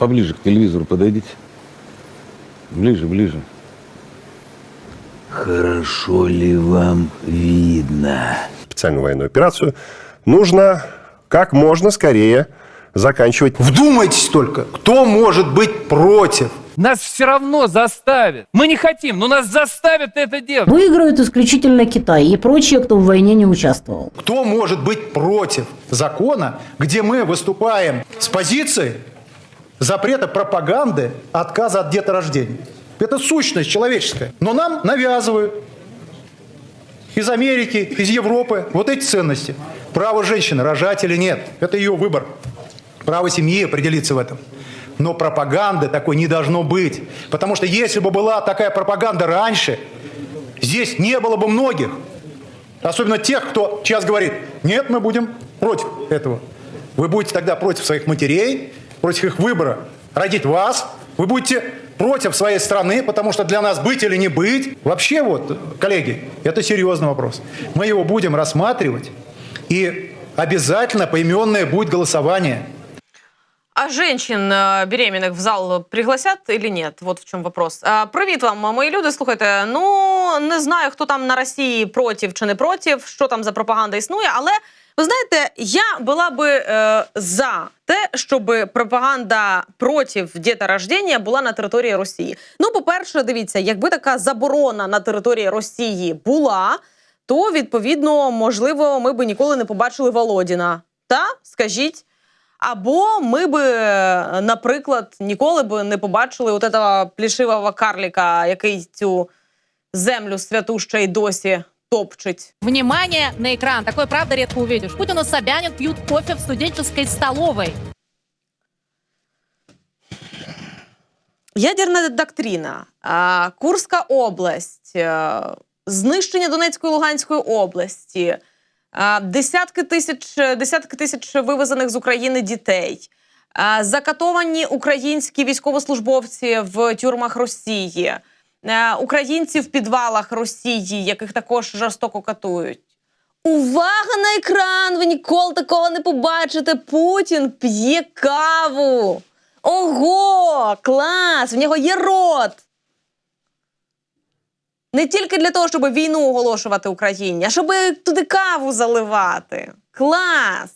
Поближе к телевизору подойдите. Ближе, ближе. Хорошо ли вам видно? специальную военную операцию, нужно как можно скорее заканчивать. Вдумайтесь только, кто может быть против? Нас все равно заставят. Мы не хотим, но нас заставят это делать. Выиграют исключительно Китай и прочие, кто в войне не участвовал. Кто может быть против закона, где мы выступаем с позиции запрета пропаганды, отказа от деторождения? Это сущность человеческая. Но нам навязывают из Америки, из Европы вот эти ценности. Право женщины рожать или нет, это ее выбор. Право семьи определиться в этом. Но пропаганды такой не должно быть. Потому что если бы была такая пропаганда раньше, здесь не было бы многих. Особенно тех, кто сейчас говорит, нет, мы будем против этого. Вы будете тогда против своих матерей, против их выбора родить вас. Вы будете против своей страны, потому что для нас быть или не быть. Вообще вот, коллеги, это серьезный вопрос. Мы его будем рассматривать, и обязательно поименное будет голосование. А женщин е, беременних в зал пригласять или ні? Вот в чому вопрос. Е, Привіт вам, мої люди. Слухайте, ну не знаю, хто там на Росії проти чи не проти, що там за пропаганда існує, але ви знаєте, я була би е, за те, щоб пропаганда проти діторождення була на території Росії. Ну, по-перше, дивіться, якби така заборона на території Росії була, то відповідно, можливо, ми би ніколи не побачили Володіна. Та скажіть. Або ми би, е, наприклад, ніколи б не побачили от этого плішивого карліка, який цю землю святу ще й досі топчить. Внимание на экран. Такое, правда, редко увидишь. Путин и Собянин пьют кофе в студенческой столовой. Ядерна доктрина, Курська область, знищення Донецької Луганської області, десятки тисяч, десятки тисяч вивезених з України дітей, закатовані українські військовослужбовці в тюрмах Росії, українці в підвалах Росії, яких також жорстоко катують. Увага на екран! Ви ніколи такого не побачите. Путін п'є каву. Ого! Клас! В нього є рот. Не тільки для того, щоб війну оголошувати Україні, а щоб туди каву заливати. Клас!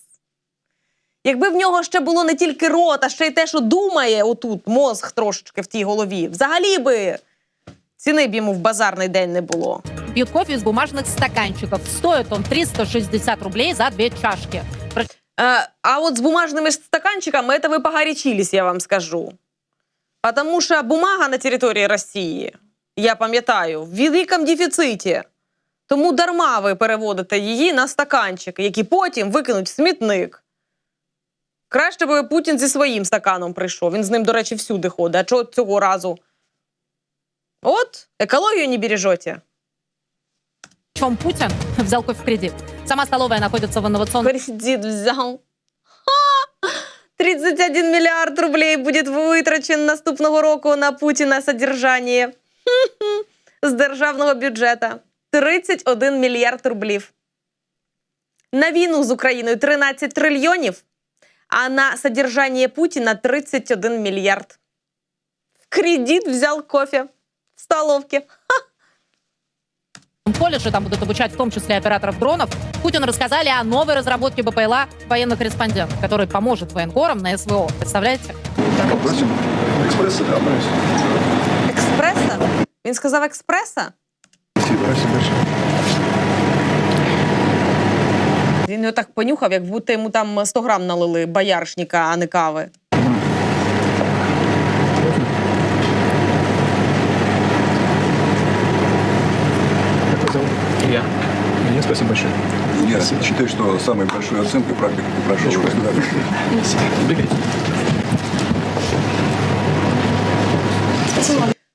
Якби в нього ще було не тільки рот, а ще й те, що думає отут, мозг трошечки в тій голові. Взагалі би ціни б йому в базарний день не було. Пьют кофе из бумажных стаканчиков. Стоит он 360 рублей за две чашки. Про- Э, а вот с бумажными стаканчиками это вы погорячились, я вам скажу. Потому что бумага на території Росії, я пам'ятаю, в великому дефіциті. Тому дарма ви переводите її на стаканчики, які потім викинуть в смітник. Краще би Путін зі своїм стаканом прийшов. Він з ним, до речі, всюди ходить. А чого цього разу? От, екологію не бережете. Причем Путин взял кофе в кредит. Сама столовая находится в инновационном Кредит взял. Ха! 31 мільярд рублей буде витрачен наступного року на Путіна содержання Хм-хм. з державного бюджету. 31 мільярд рублів. На війну з Україною 13 трильйонів, а на содержання Путіна 31 мільярд. В кредит взял кофе в столовке. колледже, там будут обучать в том числе операторов дронов. Путину рассказали о новой разработке БПЛА военный корреспондент, который поможет военкорам на СВО. Представляете? Попросим экспресса, да, Експреса? Він сказав експреса? Спасибо, спасибо большое. Він його так понюхав, як будто йому там 100 грам налили бояршника, а не кави. спасибо большое. Я считаю, что самой большой оценкой практику ты прошел. Убегайте.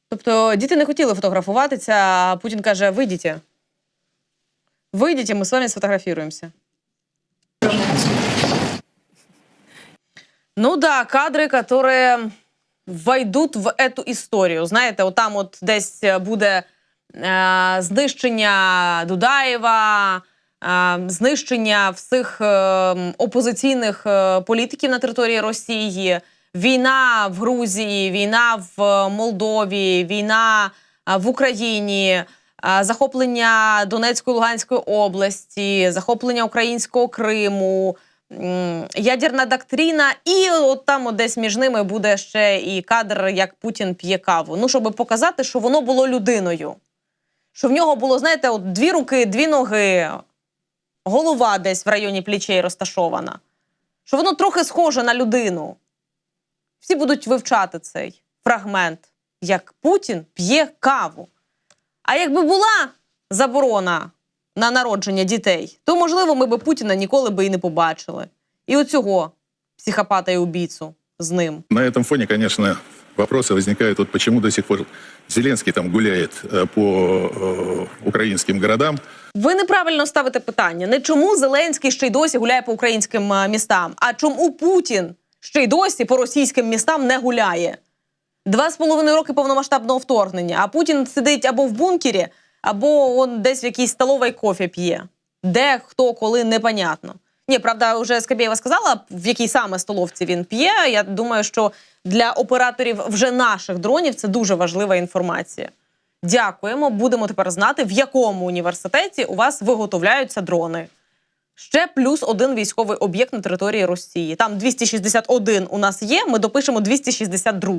Тобто діти не хотіли фотографуватися, а Путін каже: вийдіть. Вийдіть, ми з вами сфотографіруємося. Ну да, кадри, которые войдут в эту історію. Знаєте, отам от десь буде е, знищення Дудаєва, е, знищення всіх е, опозиційних е, політиків на території Росії, війна в Грузії, війна в е, Молдові, війна е, в Україні, е, захоплення Донецької Луганської області, захоплення українського Криму, ядерна доктрина, і от там от десь між ними буде ще і кадр, як Путін п'є каву. Ну, щоб показати, що воно було людиною. Що в нього було, знаєте, от дві руки, дві ноги, голова десь в районі плечей розташована. Що воно трохи схоже на людину. Всі будуть вивчати цей фрагмент, як Путін п'є каву. А якби була заборона на народження дітей, то, можливо, ми би Путіна ніколи би і не побачили. І оцього психопата і убійцу з ним. На этом фоне, конечно, вопросы возникают, вот почему до сих пор Зеленский там гуляет э, по э, украинским городам. Ви неправильно ставите питання. Не чому Зеленський ще й досі гуляє по українським е, містам, а чому Путін ще й досі по російським містам не гуляє. Два з половиною роки повномасштабного вторгнення, а Путін сидить або в бункері, або он десь в якійсь столовій кофе п'є. Де, хто, коли, непонятно. Ні, правда, вже Скабєєва сказала, в якій саме столовці він п'є. Я думаю, що для операторів вже наших дронів це дуже важлива інформація. Дякуємо. Будемо тепер знати, в якому університеті у вас виготовляються дрони. Ще плюс один військовий об'єкт на території Росії. Там 261 у нас є. Ми допишемо 262.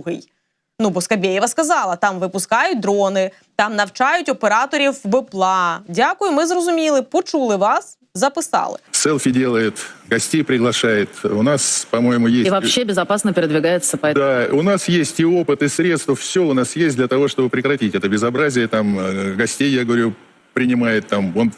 Ну, бо Скабєєва сказала, там випускають дрони, там навчають операторів БПЛА. Дякую, ми зрозуміли, почули вас, записали Селфи делает, гостей приглашает. У нас, по-моему, есть... И вообще безопасно передвигается по Да, у нас есть и опыт, и средства, все у нас есть для того, чтобы прекратить это безобразие. Там э, гостей, я говорю, принимает там, вон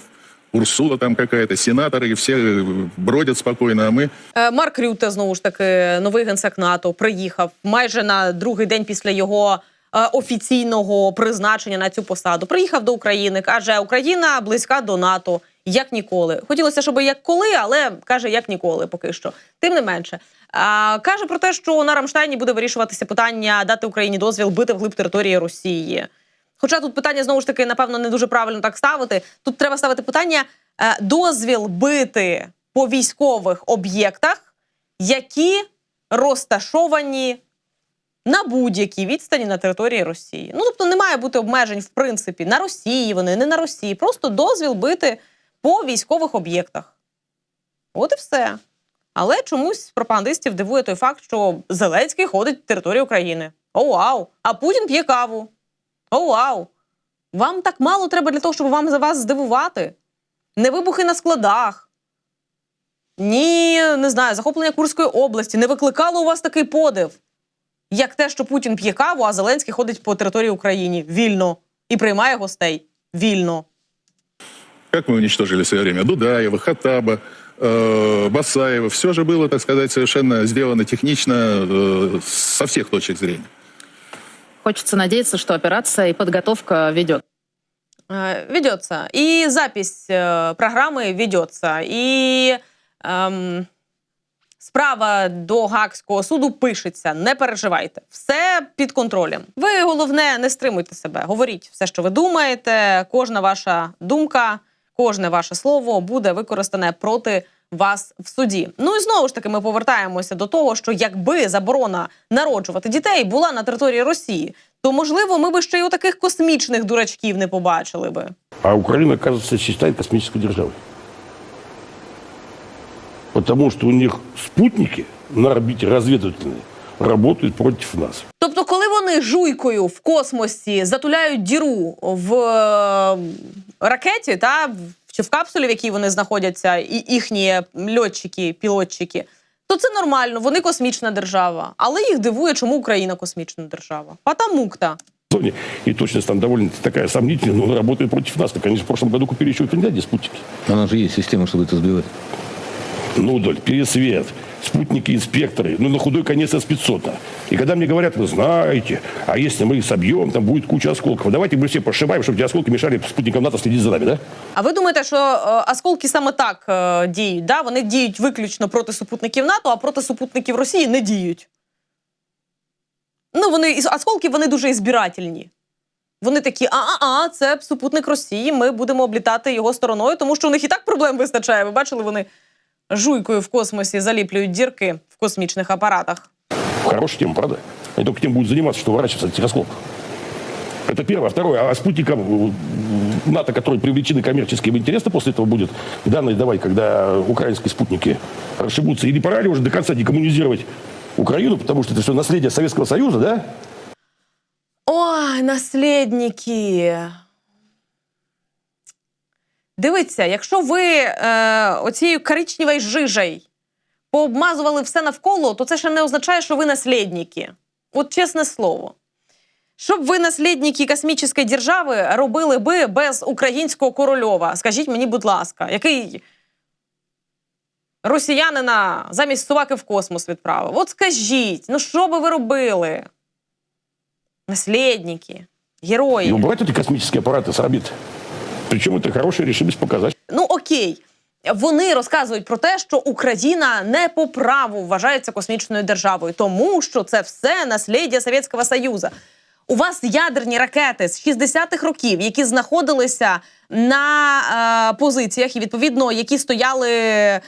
Урсула там какая-то, сенаторы, и все э, бродят спокойно, а мы Е, Марк Рюте, знову ж таки, новий генсек НАТО, приїхав майже на другий день після його е, офіційного призначення на цю посаду. Приїхав до України, каже, Україна близька до НАТО, як ніколи. Хотілося, щоб як коли, але каже, як ніколи, поки що. Тим не менше. А, каже про те, що на Рамштайні буде вирішуватися питання дати Україні дозвіл бити вглиб території Росії. Хоча тут питання знову ж таки, напевно, не дуже правильно так ставити. Тут треба ставити питання е, дозвіл бити по військових об'єктах, які розташовані на будь-якій відстані на території Росії. Ну тобто не має бути обмежень, в принципі, на Росії вони, не на Росії. Просто дозвіл бити по військових об'єктах. От і все. Але чомусь пропагандистів дивує той факт, що Зеленський ходить територію України. О, вау! А Путін п'є каву. О, вау! Вам так мало треба для того, щоб вам за вас здивувати. Не вибухи на складах. Ні, не знаю, захоплення Курської області не викликало у вас такий подив, як те, що Путін п'є каву, а Зеленський ходить по території України вільно і приймає гостей вільно. Как мы уничтожили в свое время Дудаева, Хатаба, э, Басаева. Все же было, так сказать, совершенно сделано технично э, со всех точек зрения. Хочется надеяться, что операция и подготовка ведет. Э, Ведется. И запись э, программы ведется. І ем, справа до Гаагського суду пишеться. Не переживайте. Все під контролем. Ви головне не стримуйте себе. Говоріть все, що ви думаєте. Кожна ваша думка, кожне ваше слово буде використане проти. Вас в суді. Ну і знову ж таки, ми повертаємося до того, що якби заборона народжувати дітей була на території Росії, то можливо ми би ще й таких космічних дурачків не побачили би. А Украина, кажется, считает космической державой. Потому что у них спутники на орбите разведывательные работают против нас. Тобто, коли вони жуйкою в космосі затуляють діру в е, ракеті, та в- чи в капсулі, в якій вони знаходяться, і їхні льотчики, пілотчики, то це нормально. Вони космічна держава. Але їх дивує, чому Україна космічна держава. Зоне, И точность там довольно такая сомнительная, но работает против нас. Так они же в прошлом году купили еще в Финляндии спутники. У нас же есть система, чтобы это сбивать. Ну, Доль, пересвет, спутники, инспекторы, ну, на худой конец спецсотно. И когда мне говорят, вы знаете, а если мы их собьем, там будет куча осколков. Давайте мы все пошибаем, чтобы эти осколки мешали спутникам НАТО следить за нами, да? А ви думаєте, що е, осколки саме так е, діють? Да? Вони діють виключно проти супутників НАТО, а проти супутників Росії не діють. Ну, вони і осколки вони дуже ізбирательні. Вони такі: а-а-а, це супутник Росії. Ми будемо облітати його стороною, тому що у них і так проблем вистачає. Ви бачили, вони жуйкою в космосі заліплюють дірки в космічних апаратах. Хорошая тема, правда? Они только тем будут заниматься, что выращивается телескоп. Это первое. Второе. А спутникам э, НАТО, которые привлечены коммерческим интересом, после этого будет данные давать, когда украинские спутники расшибутся. Или пора ли уже до конца декоммунизировать Украину, потому что это все наследие Советского Союза, да? Ой, наслідники. Дивіться, якщо ви е, оцією коричневою жижею пообмазували все навколо, то це ще не означає, що ви наслідники. От чесне слово. Що б ви, наслідники космічної держави, робили би без українського корольова? Скажіть мені, будь ласка, який росіянина замість собаки в космос відправив? От скажіть, ну що би ви робили? Наслідники, герої. И убрать эти космические аппараты с орбиты. Причем это хорошая решимость показать. Ну окей. Вони розказують про те, що Україна не по праву вважається космічною державою, тому що це все наслідя Совєтського Союзу. У вас ядерні ракети з 60-х років, які знаходилися на е, позиціях, і відповідно, які стояли е,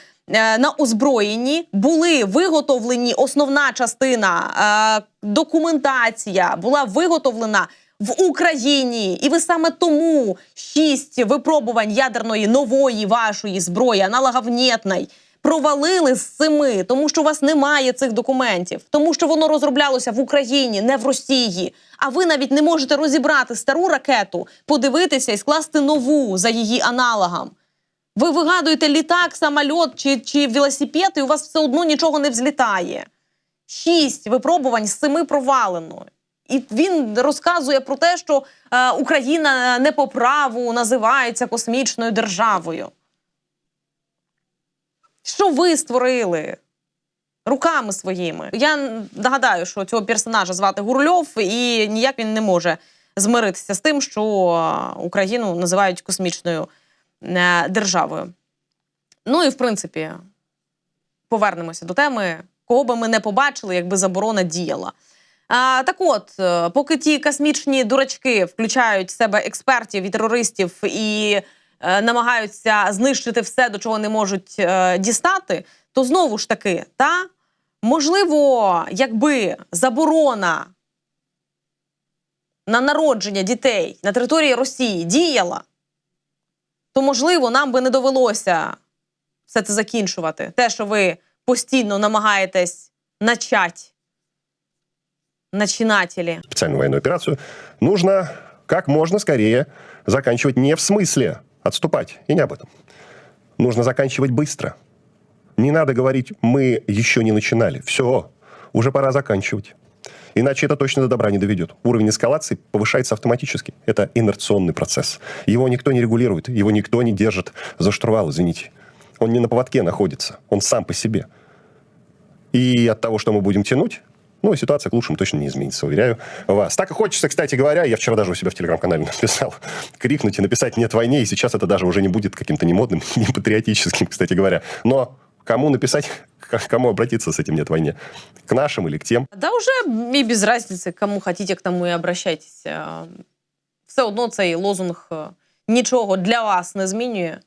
на озброєнні, були виготовлені. Основна частина е, документація була виготовлена в Україні, і ви саме тому шість випробувань ядерної нової вашої зброї, аналоговнєтної, провалили з семи, тому що у вас немає цих документів, тому що воно розроблялося в Україні, не в Росії. А ви навіть не можете розібрати стару ракету, подивитися і скласти нову за її аналогом. Ви вигадуєте літак, самольот чи, чи велосипед, і у вас все одно нічого не взлітає. Шість випробувань з семи провалено. І він розказує про те, що е, Україна не по праву називається космічною державою. Що ви створили руками своїми? Я нагадаю, що цього персонажа звати Гурльов, і ніяк він не може змиритися з тим, що е, Україну називають космічною е, державою. Ну і в принципі, повернемося до теми, кого би ми не побачили, якби заборона діяла. А, так от, е, поки ті космічні дурачки включають в себе експертів і терористів і е, намагаються знищити все, до чого не можуть е, дістати, то знову ж таки, та можливо, якби заборона на народження дітей на території Росії діяла, то можливо нам би не довелося все це закінчувати. Те, що ви постійно намагаєтесь начати начинатели. специальную военную операцию, нужно как можно скорее заканчивать не в смысле отступать, и не об этом. Нужно заканчивать быстро. Не надо говорить, мы еще не начинали. Все, уже пора заканчивать. Иначе это точно до добра не доведет. Уровень эскалации повышается автоматически. Это инерционный процесс. Его никто не регулирует, его никто не держит за штурвал, извините. Он не на поводке находится, он сам по себе. И от того, что мы будем тянуть, ну, ситуация к лучшему точно не изменится, уверяю вас. Так и хочется, кстати говоря, я вчера даже у себя в телеграм-канале написал, крикнуть и написать «нет войне», и сейчас это даже уже не будет каким-то не модным, не патриотическим, кстати говоря. Но кому написать, к кому обратиться с этим «нет войне»? К нашим или к тем? Да уже і без разницы, кому хотите, к тому і обращайтесь. Е, Все одно цей лозунг е, нічого для вас не змінює.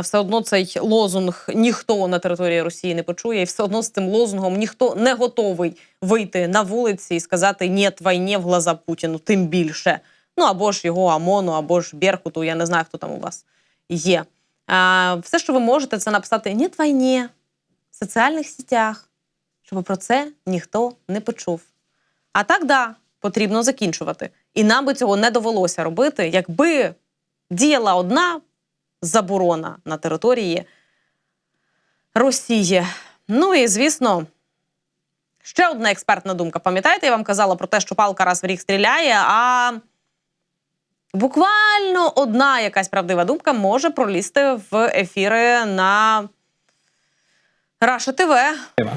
Все одно цей лозунг ніхто на території Росії не почує, і все одно з цим лозунгом ніхто не готовий вийти на вулиці і сказати «Нєт війні» в глаза Путіну, тим більше. Ну або ж його ОМОНу, або ж Беркуту, я не знаю, хто там у вас є. А, все, що ви можете, це написати «Нєт війні» в соціальних сетях, щоб про це ніхто не почув. А так, да, потрібно закінчувати. І нам би цього не довелося робити, якби діяла одна заборона на території Росії. Ну і звісно, ще одна експертна думка. Пам'ятаєте, я вам казала про те, що палка раз в рік стріляє, а буквально одна якась правдива думка може пролізти в ефіри на Раша ТВ.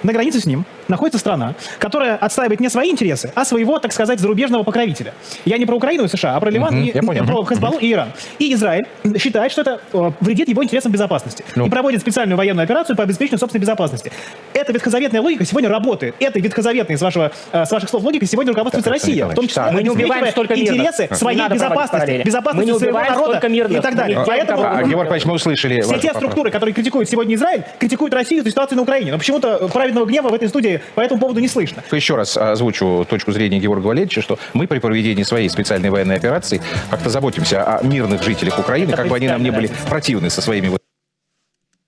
На границе с ним находится страна, которая отстаивает не свои интересы, а своего, так сказать, зарубежного покровителя. Я не про Украину и США, а про Ливан, Мгм, и, я понял. про Хезбаллу и Иран. И Израиль считает, что это э, вредит его интересам безопасности. Ну. И проводит специальную военную операцию по обеспечению собственной безопасности. Эта ветхозаветная логика сегодня работает. Этой ветхозаветной, с, вашего, э, с ваших слов, логикой сегодня руководствуется Так, Россия. В том числе мы не убиваем столько мирных. интересы Не своей надо проводить безопасности, безопасности не своего народа мирных. и так далее. Мы не Поэтому А, Георгий Павлович, мы услышали. все те структуры, которые критикуют сегодня Израиль, критикуют Россию, эту ситуацию ситуацию на Украине. Но почему-то праведного гнева в этой студии по этому поводу не слышно. Еще раз озвучу точку зрения Георгия Валерьевича, что мы при проведении своей специальной военной операции как-то заботимся о мирных жителях Украины, как бы они нам не были противны со своими вот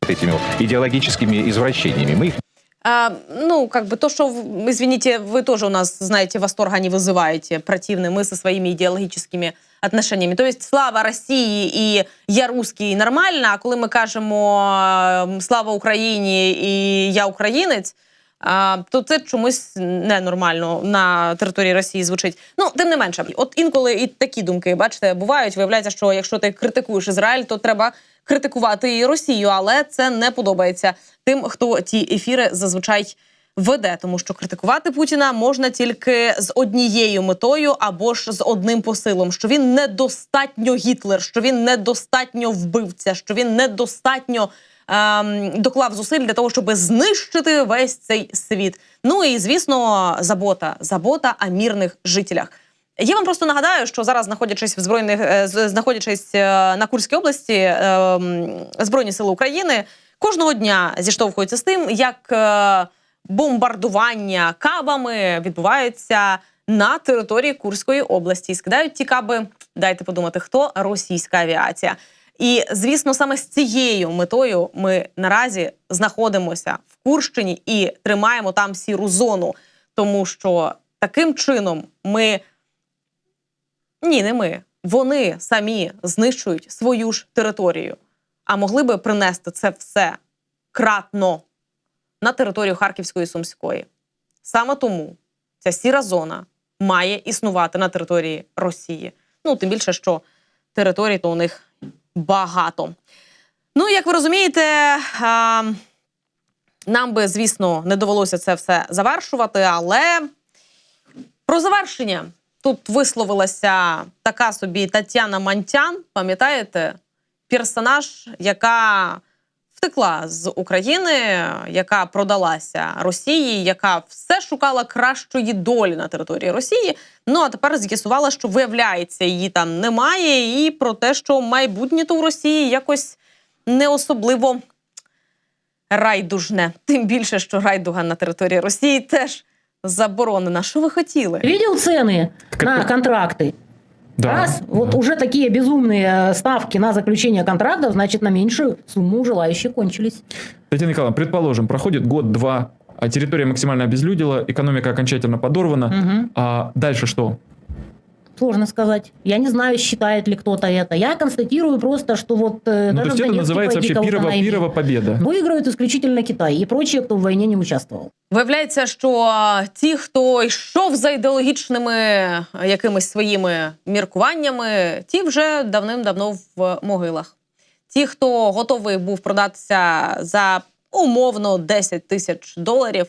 этими вот идеологическими извращениями. Мы их А, ну, как бы то, что, в- извините, вы тоже у нас, знаете, восторга не вызываете, противны мы со своими идеологическими отношениями. То есть слава Росії і я русський нормально, а коли ми кажемо е, слава Україні і я українець, а, то це чомусь ненормально на території Росії звучить. Ну, тим не менше, от інколи і такі думки, бачите, бувають. Виявляється, що якщо ти критикуєш Ізраїль, то треба критикувати Росію, але це не подобається тим, хто ті ефіри зазвичай веде, тому що критикувати Путіна можна тільки з однією метою або ж з одним посилом: що він недостатньо Гітлер, що він недостатньо вбивця, що він недостатньо ем, доклав зусиль для того, щоб знищити весь цей світ. Ну і звісно, забота, забота о мирних жителях. Я вам просто нагадаю, що зараз, знаходячись в збройних е, знаходячись е, на Курській області, е, Збройні сили України кожного дня зіштовхуються з тим, як е, бомбардування кабами відбуваються на території Курської області. Скидають ті каби. Дайте подумати, хто російська авіація. І звісно, саме з цією метою ми наразі знаходимося в Курщині і тримаємо там сіру зону, тому що таким чином ми ні, не ми. Вони самі знищують свою ж територію, а могли би принести це все кратно на територію Харківської і Сумської. Саме тому ця сіра зона має існувати на території Росії. Ну, тим більше, що територій то у них багато. Ну, як ви розумієте, нам би, звісно, не довелося це все завершувати, але про завершення тут висловилася така собі Тетяна Мантян. Пам'ятаєте, персонаж, яка втекла з України, яка продалася Росії, яка все шукала кращої долі на території Росії. Ну а тепер з'ясувала, що виявляється, її там немає, і про те, що майбутнє то в Росії якось не особливо райдужне. Тим більше, що райдуга на території Росії теж заборонена. Що ви хотіли? Видел цены на контракты? Раз, вот уже такие безумные э, ставки на заключение контрактов, значит, на меньшую сумму желающие кончились. Татьяна Николаевна, предположим, проходит год-два, а территория максимально обезлюдила, экономика окончательно подорвана. Мгм. А дальше что? Сложно сказать. Я не знаю, считает ли кто-то это. Я констатирую просто, что вот э, Ну, даже то есть в это Донецке называется пойди вообще кого-то пирова, найми. пирова победа. Выиграют исключительно Китай и прочие, кто в войне не участвовал. Виявляється, що ті, хто йшов за ідеологічними е, якимись своїми міркуваннями, ті вже давним-давно в могилах. Ті, хто готовий був продатися за умовно 10 тисяч доларів,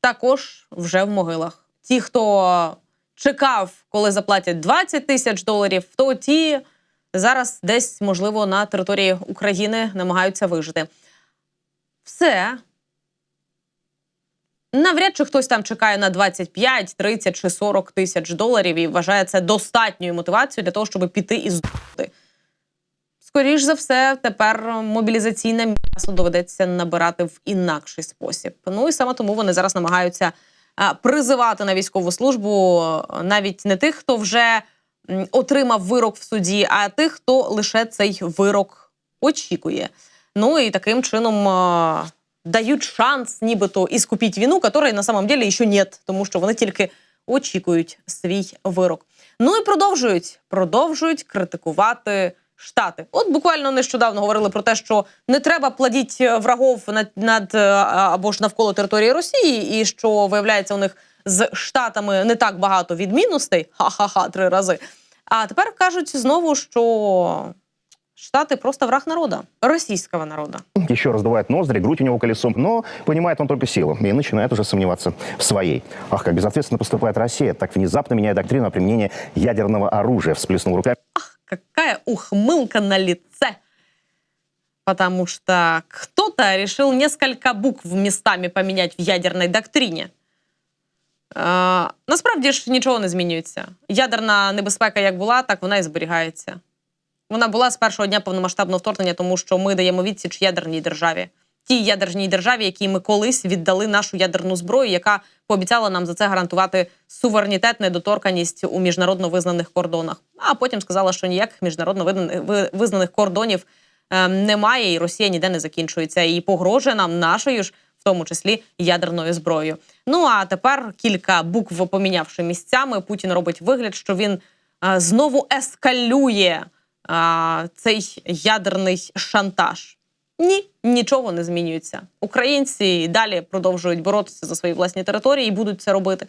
також вже в могилах. Ті, хто чекав, коли заплатять 20 тисяч доларів, то ті зараз десь, можливо, на території України намагаються вижити. Все. Навряд чи хтось там чекає на 25, 30 чи 40 тисяч доларів і вважає це достатньою мотивацією для того, щоб піти і здохнути. Скоріш за все, тепер мобілізаційне м'ясо доведеться набирати в інакший спосіб. Ну і саме тому вони зараз намагаються призивати на військову службу навіть не тих, хто вже отримав вирок в суді, а тих, хто лише цей вирок очікує. Ну і таким чином а, дають шанс, нібито іскупіть війну, якої на самом деле ще нет, тому що вони тільки очікують свій вирок. Ну і продовжують, продовжують критикувати Штати. От буквально нещодавно говорили про те, що не треба плодіть врагов над, над е, або ж навколо території Росії, і що виявляється у них з штатами не так багато відмінностей. Ха-ха-ха, три рази. А тепер кажуть знову, що Штаты просто враг народа, российского народа. еще раздувает ноздри, грудь у него колесом, но понимает он только силу и начинает уже сомневаться в своей. Ах, как безответственно поступает Россия, так внезапно меняя доктрину о применении ядерного оружия, всплеснул руками. Какая ухмылка на лице. Потому что кто-то решил несколько букв местами поменять в ядерной доктрині. Е, насправді ж нічого не змінюється. Ядерна небезпека як була, так вона і зберігається. Вона була з першого дня повномасштабного вторгнення, тому що ми даємо відсіч ядерній державі. Тій ядерній державі, якій ми колись віддали нашу ядерну зброю, яка пообіцяла нам за це гарантувати суверенітет, недоторканість у міжнародно визнаних кордонах. А потім сказала, що ніяких міжнародно визнаних- кордонів е, немає, і Росія ніде не закінчується. І погрожує нам нашою ж, в тому числі ядерною зброєю. Ну а тепер кілька букв помінявши місцями, Путін робить вигляд, що він е, знову ескалює е, цей ядерний шантаж. Ні, нічого не змінюється. Українці далі продовжують боротися за свої власні території і будуть це робити.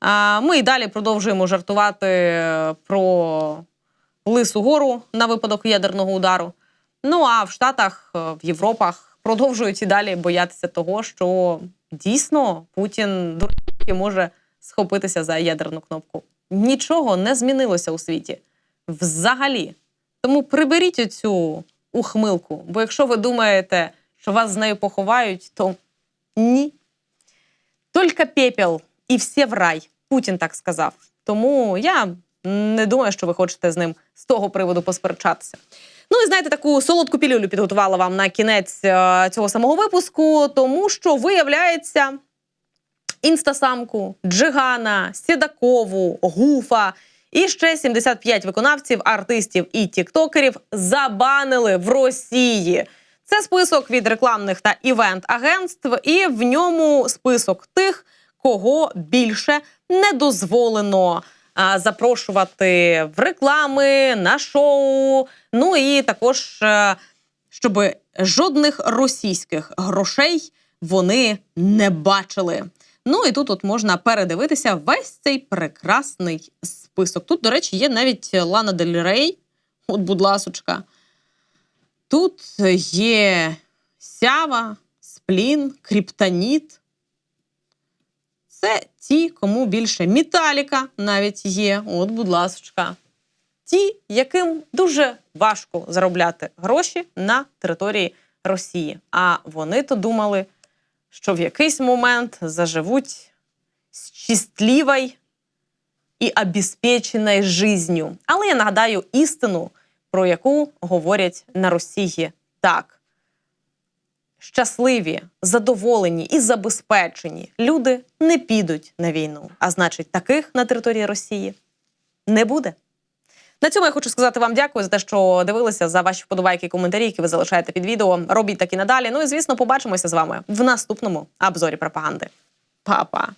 А ми і далі продовжуємо жартувати е, про Лису гору на випадок ядерного удару. Ну а в Штатах, е, в Європах продовжують і далі боятися того, що дійсно Путін дурки може схопитися за ядерну кнопку. Нічого не змінилося у світі взагалі. Тому приберіть оцю ухмилку. Бо якщо ви думаєте, що вас з нею поховають, то ні. Тільки пепел і всі в рай. Путін так сказав. Тому я не думаю, що ви хочете з ним з того приводу посперечатися. Ну і знаєте, таку солодку пілюлю підготувала вам на кінець е, цього самого випуску, тому що виявляється, інстасамку, Джигана, Сідакову, Гуфа і ще 75 виконавців, артистів і тіктокерів забанили в Росії. Це список від рекламних та івент-агентств, і в ньому список тих, кого більше не дозволено а, запрошувати в реклами, на шоу. Ну і також, е, щоб жодних російських грошей вони не бачили. Ну і тут от можна передивитися весь цей прекрасний список. Тут, до речі, є навіть Лана Дель Рей. От, будь ласочка. Тут є сява, сплін, кріптоніт. Це ті, кому більше Міталіка навіть є. От, будь ласочка. Ті, яким дуже важко заробляти гроші на території Росії. А вони то думали, що в якийсь момент заживуть з і обезпеченою жизнью. Але я нагадаю істину, про яку говорять на Росії так. Щасливі, задоволені і забезпечені люди не підуть на війну. А значить, таких на території Росії не буде. На цьому я хочу сказати вам дякую за те, що дивилися за ваші вподобайки і коментарі, які ви залишаєте під відео. Робіть так і надалі. Ну і звісно, побачимося з вами в наступному обзорі пропаганди. Па-па!